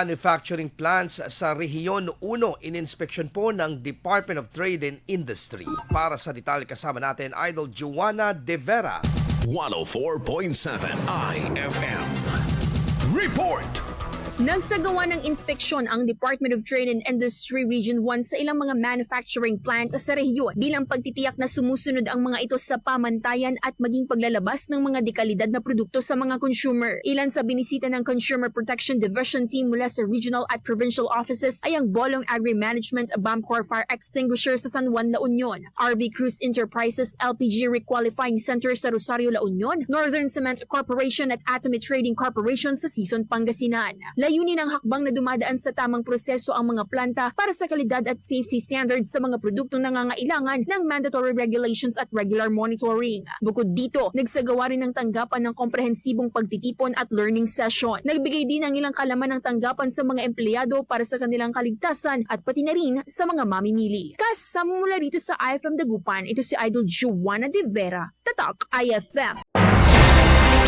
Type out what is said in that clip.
manufacturing plants sa Rehiyon 1 ininspeksyon po ng Department of Trade and Industry. Para sa detalye kasama natin, Idol Joanna De Vera. 104.7 IFM. Report! Nagsagawa ng inspeksyon ang Department of Trade and Industry Region 1 sa ilang mga manufacturing plant sa rehiyon bilang pagtitiyak na sumusunod ang mga ito sa pamantayan at maging paglalabas ng mga dekalidad na produkto sa mga consumer. Ilan sa binisita ng Consumer Protection Division team mula sa regional at provincial offices ay ang Bolong Agri-Management Bamcor Fire Extinguisher sa San Juan, La Union, RV Cruise Enterprises LPG Requalifying Center sa Rosario, La Union, Northern Cement Corporation at Atomy Trading Corporation sa Sison, Pangasinan. Layunin ng hakbang na dumadaan sa tamang proseso ang mga planta para sa kalidad at safety standards sa mga produktong nangangailangan ng mandatory regulations at regular monitoring. Bukod dito, nagsagawa rin ng tanggapan ng komprehensibong pagtitipon at learning session. Nagbigay din ng ilang kalaman ng tanggapan sa mga empleyado para sa kanilang kaligtasan at pati na rin sa mga mamimili. Kasama mula rito sa IFM Dagupan, ito si Idol Joanna De Vera. Tatak IFM.